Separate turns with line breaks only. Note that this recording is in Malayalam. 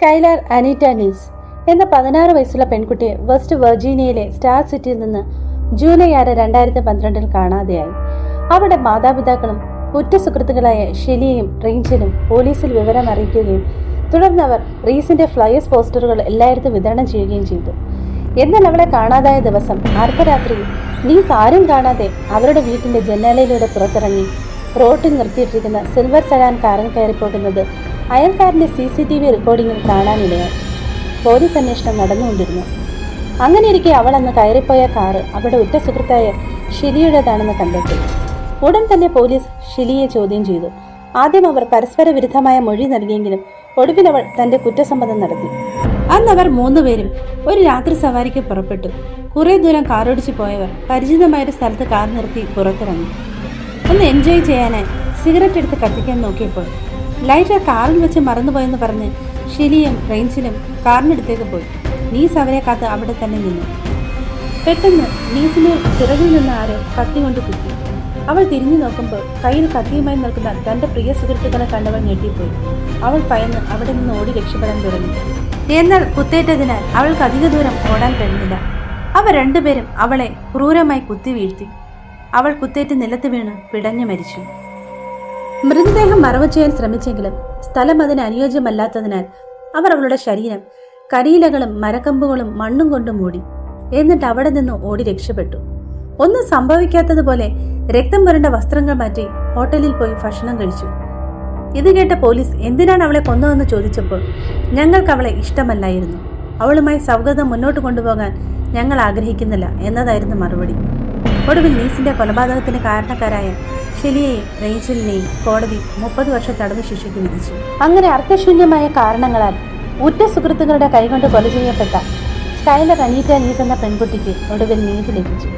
സ്കൈലാർ അനീറ്റ നീസ് എന്ന പതിനാറ് വയസ്സുള്ള പെൺകുട്ടിയെ വെസ്റ്റ് വെർജീനിയയിലെ സ്റ്റാർ സിറ്റിയിൽ നിന്ന് ജൂലൈ ആറ് രണ്ടായിരത്തി പന്ത്രണ്ടിൽ കാണാതെയായി. അവരുടെ മാതാപിതാക്കളും ഉറ്റ സുഹൃത്തുക്കളായ ഷെലിയും റേഞ്ചലും പോലീസിൽ വിവരം അറിയിക്കുകയും തുടർന്ന് അവർ റീസിന്റെ ഫ്ലയേഴ്സ് പോസ്റ്ററുകൾ എല്ലായിടത്തും വിതരണം ചെയ്യുകയും ചെയ്തു. എന്നാൽ അവളെ കാണാതായ ദിവസം അർദ്ധരാത്രിയിൽ നീസ് ആരും കാണാതെ അവരുടെ വീട്ടിന്റെ ജനാലയിലൂടെ പുറത്തിറങ്ങി റോട്ടിൽ നിർത്തിയിട്ടിരിക്കുന്ന സിൽവർ സലാൻ കാറിൽ കയറി പോകുന്നത് അയൽക്കാരന്റെ സി സി ടി വി റെക്കോർഡിങ്ങിൽ കാണാനിടയായി പോലീസ് അന്വേഷണം നടന്നുകൊണ്ടിരുന്നു. അങ്ങനെയിരിക്കെ അവൾ അന്ന് കയറിപ്പോയ കാറ് അവരുടെ ഉറ്റ സുഹൃത്തായ ഷിലിയുടേതാണെന്ന് കണ്ടെത്തി. ഉടൻ തന്നെ പോലീസ് ഷിലിയെ ചോദ്യം ചെയ്തു. ആദ്യം അവർ പരസ്പര വിരുദ്ധമായ മൊഴി നൽകിയെങ്കിലും ഒടുവിൽ അവൾ തന്റെ കുറ്റസമ്മതം നടത്തി. അന്ന് അവർ മൂന്നുപേരും ഒരു രാത്രി സവാരിക്ക് പുറപ്പെട്ടു. കുറെ ദൂരം കാറോടിച്ചു പോയവർ പരിചിതമായ ഒരു സ്ഥലത്ത് കാർ നിർത്തി പുറത്തിറങ്ങി. ഒന്ന് എൻജോയ് ചെയ്യാനായി സിഗരറ്റ് എടുത്ത് കത്തിക്കാൻ നോക്കിയപ്പോൾ ലൈറ്റർ കാറിൽ വെച്ച് മറന്നുപോയെന്ന് പറഞ്ഞ് ഷിലിയും റേഞ്ചിലും കാറിനടുത്തേക്ക് പോയി. നീസ് അവരെ കാത്ത് അവിടെ തന്നെ നിന്നു. പെട്ടെന്ന് നീസിനെ ചിറകിൽ നിന്ന് ആരോ കത്തി കൊണ്ട് കുത്തി. അവൾ തിരിഞ്ഞു നോക്കുമ്പോൾ കയ്യിൽ കത്തിയുമായി നിൽക്കുന്ന തന്റെ പ്രിയ സുഹൃത്തുക്കളെ കണ്ടവൾ ഞെട്ടിപ്പോയി. അവൾ ഭയന്ന് അവിടെ നിന്ന് ഓടി രക്ഷപ്പെടാൻ തുടങ്ങി. എന്നാൽ കുത്തേറ്റതിനാൽ അവൾക്ക് അധിക ദൂരം ഓടാൻ കഴിഞ്ഞില്ല. അവർ രണ്ടുപേരും അവളെ ക്രൂരമായി കുത്തി വീഴ്ത്തി. അവൾ കുത്തേറ്റ് നിലത്ത് വീണ് പിടഞ്ഞു മരിച്ചു. മൃതദേഹം മറവ് ചെയ്യാൻ ശ്രമിച്ചെങ്കിലും സ്ഥലം അതിന് അനുയോജ്യമല്ലാത്തതിനാൽ അവർ അവളുടെ ശരീരം കരിയിലകളും മരക്കമ്പുകളും മണ്ണും കൊണ്ട് മൂടി എന്നിട്ട് അവിടെ നിന്ന് ഓടി രക്ഷപ്പെട്ടു. ഒന്നും സംഭവിക്കാത്തതുപോലെ രക്തം പുരണ്ട വസ്ത്രങ്ങൾ മാറ്റി ഹോട്ടലിൽ പോയി ഭക്ഷണം കഴിച്ചു. ഇത് കേട്ട പോലീസ് എന്തിനാണ് അവളെ കൊന്നതെന്ന് ചോദിച്ചപ്പോൾ ഞങ്ങൾക്ക് അവളെ ഇഷ്ടമല്ലായിരുന്നു. അവളുമായി സൗഹൃദം മുന്നോട്ട് കൊണ്ടുപോകാൻ ഞങ്ങൾ ആഗ്രഹിക്കുന്നില്ല എന്നതായിരുന്നു മറുപടി. ഒടുവിൽ നീസിന്റെ കൊലപാതകത്തിന് കാരണക്കാരായ ഷെലിയെയും റേച്ചലിനെയും കോടതി മുപ്പത് വർഷ തടവ് ശിക്ഷയ്ക്ക് വിധിച്ചു. അങ്ങനെ അർത്ഥശൂന്യമായ കാരണങ്ങളാൽ ഉറ്റ സുഹൃത്തുക്കളുടെ കൈകൊണ്ട് കൊല ചെയ്യപ്പെട്ട സ്കൈലർ അനീറ്റ നീസ് എന്ന പെൺകുട്ടിക്ക് ഒടുവിൽ നീതി ലഭിച്ചു.